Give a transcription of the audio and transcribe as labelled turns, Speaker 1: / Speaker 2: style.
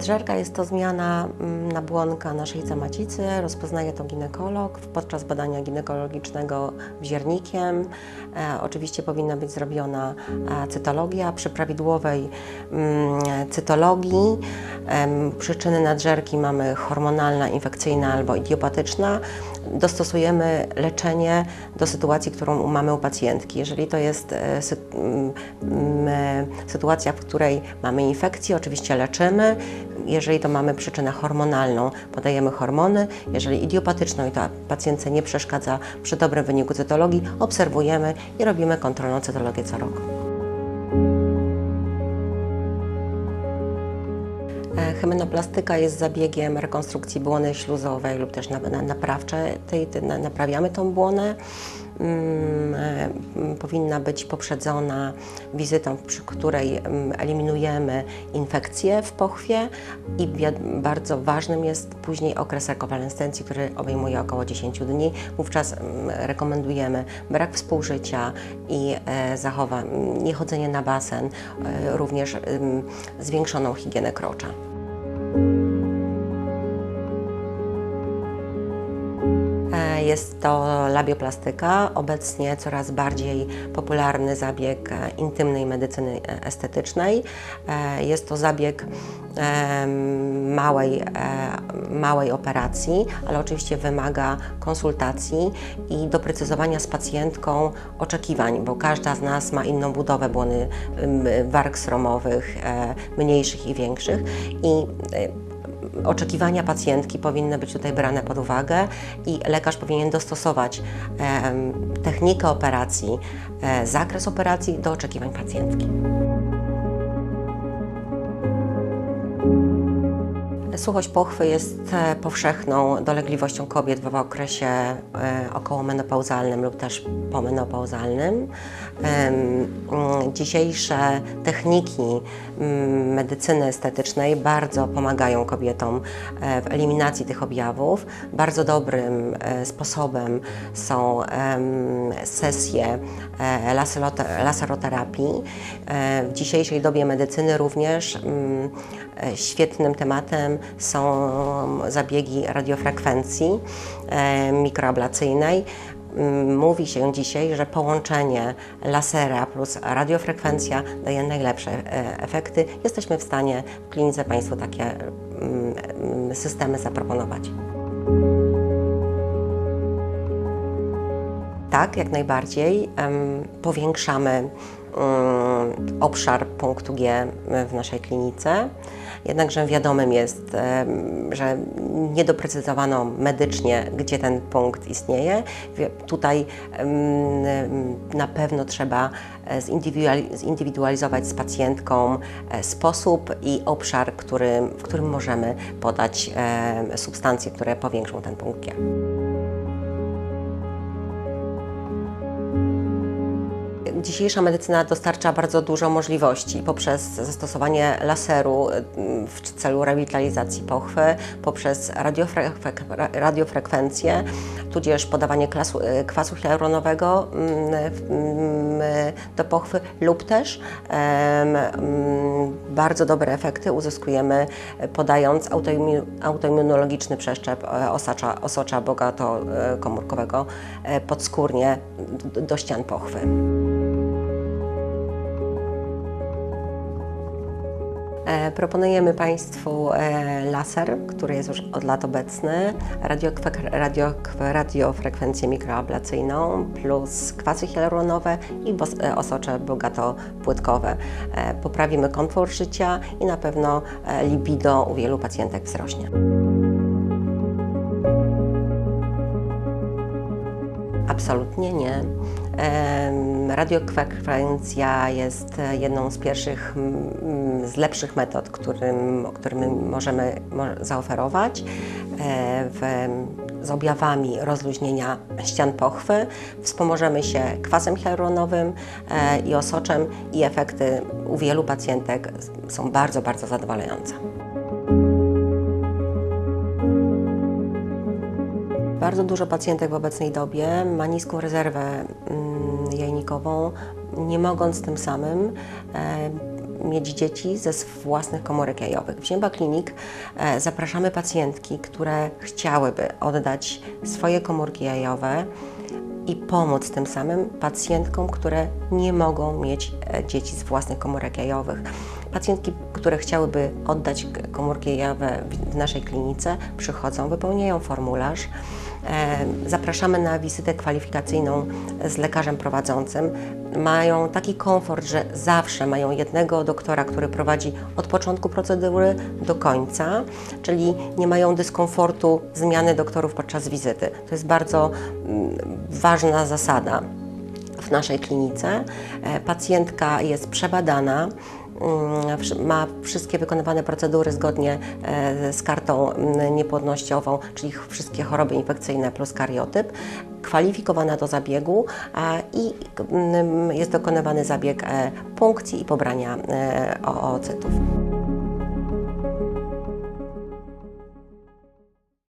Speaker 1: Nadżerka jest to zmiana mm, nabłonka naszej macicy. Rozpoznaje to ginekolog podczas badania ginekologicznego wziernikiem. E, oczywiście powinna być zrobiona e, cytologia. Przy prawidłowej mm, cytologii em, przyczyny nadżerki mamy hormonalna, infekcyjna albo idiopatyczna. Dostosujemy leczenie do sytuacji, którą mamy u pacjentki. Jeżeli to jest e, sy m, m, e, sytuacja, w której mamy infekcję, oczywiście leczymy. Jeżeli to mamy przyczynę hormonalną, podajemy hormony. Jeżeli idiopatyczną i to pacjentce nie przeszkadza przy dobrym wyniku cytologii, obserwujemy i robimy kontrolną cytologię co roku. E, Hymenoplastyka jest zabiegiem rekonstrukcji błony śluzowej lub też na, na, naprawcze. Naprawiamy tą błonę. Powinna być poprzedzona wizytą, przy której eliminujemy infekcje w pochwie i bardzo ważnym jest później okres rekonwalescencji, który obejmuje około 10 dni. Wówczas rekomendujemy brak współżycia i e, zachowa, niechodzenie na basen, e, również zwiększoną higienę krocza. Jest to labioplastyka, obecnie coraz bardziej popularny zabieg e, intymnej medycyny e, estetycznej. E, Jest to zabieg małej, małej operacji, ale oczywiście wymaga konsultacji i doprecyzowania z pacjentką oczekiwań, bo każda z nas ma inną budowę błony warg sromowych, mniejszych i większych i oczekiwania pacjentki powinny być tutaj brane pod uwagę i lekarz powinien dostosować technikę operacji, e, zakres operacji do oczekiwań pacjentki. Suchość pochwy jest e, powszechną dolegliwością kobiet w okresie e, okołomenopauzalnym lub też pomenopauzalnym. Mm, Dzisiejsze techniki mm, medycyny estetycznej bardzo pomagają kobietom e, w eliminacji tych objawów. Bardzo dobrym sposobem są sesje laserote- laseroterapii. W dzisiejszej dobie medycyny również mm, świetnym tematem są zabiegi radiofrekwencji e, mikroablacyjnej. Mm, Mówi się dzisiaj, że połączenie lasera plus radiofrekwencja daje najlepsze e, efekty. Jesteśmy w stanie w klinice Państwu takie mm, mm, systemy zaproponować. Tak, jak najbardziej. Powiększamy mm, obszar punktu G w naszej klinice. Jednakże wiadomym jest, że nie doprecyzowano medycznie, gdzie ten punkt istnieje. Tutaj na pewno trzeba e, zindywiduali- zindywidualizować z pacjentką e, sposób i obszar, w którym możemy podać e, substancje, które powiększą ten punkt G. Dzisiejsza medycyna dostarcza bardzo dużo możliwości poprzez zastosowanie laseru y, w celu rewitalizacji pochwy, poprzez radiofre radiofrekwencję, tudzież podawanie klasu, y, kwasu hialuronowego mm, mm, do pochwy lub też mm, bardzo dobre efekty uzyskujemy e, podając autoimmu- autoimmunologiczny przeszczep e, osacza, osocza bogato-komórkowego e, podskórnie d- do ścian pochwy. Proponujemy Państwu e, laser, który jest już od lat obecny, radiofrekwencję mikroablacyjną plus kwasy hialuronowe i e, osocze bogato-płytkowe. E, Poprawimy komfort życia i na pewno e, libido u wielu pacjentek wzrośnie. Absolutnie nie. Em, Radiofrekwencja jest e, jedną z pierwszych, z lepszych metod, którym, którym możemy mo- zaoferować e, w, z objawami rozluźnienia ścian pochwy. Wspomożemy się kwasem hialuronowym e, i osoczem i efekty u wielu pacjentek są bardzo, bardzo zadowalające. Bardzo dużo pacjentek w obecnej dobie ma niską rezerwę mm, jajnikową, nie mogąc tym samym e, mieć dzieci ze własnych komórek jajowych. W Zięba Klinik e, zapraszamy pacjentki, które chciałyby oddać swoje komórki jajowe i pomóc tym samym pacjentkom, które nie mogą mieć e, dzieci z własnych komórek jajowych. Pacjentki, które chciałyby oddać komórki jajowe w- naszej klinice, przychodzą, wypełniają formularz. E, Zapraszamy na wizytę kwalifikacyjną z lekarzem prowadzącym. Mają taki komfort, że zawsze mają jednego doktora, który prowadzi od początku procedury do końca, czyli nie mają dyskomfortu zmiany doktorów podczas wizyty. To jest bardzo mm, ważna zasada w naszej klinice. E, Pacjentka jest przebadana, ma wszystkie wykonywane procedury zgodnie e, z kartą mm, niepłodnościową, czyli wszystkie choroby infekcyjne plus kariotyp, kwalifikowana do zabiegu i mm, jest dokonywany zabieg e, punkcji i pobrania e, oocytów.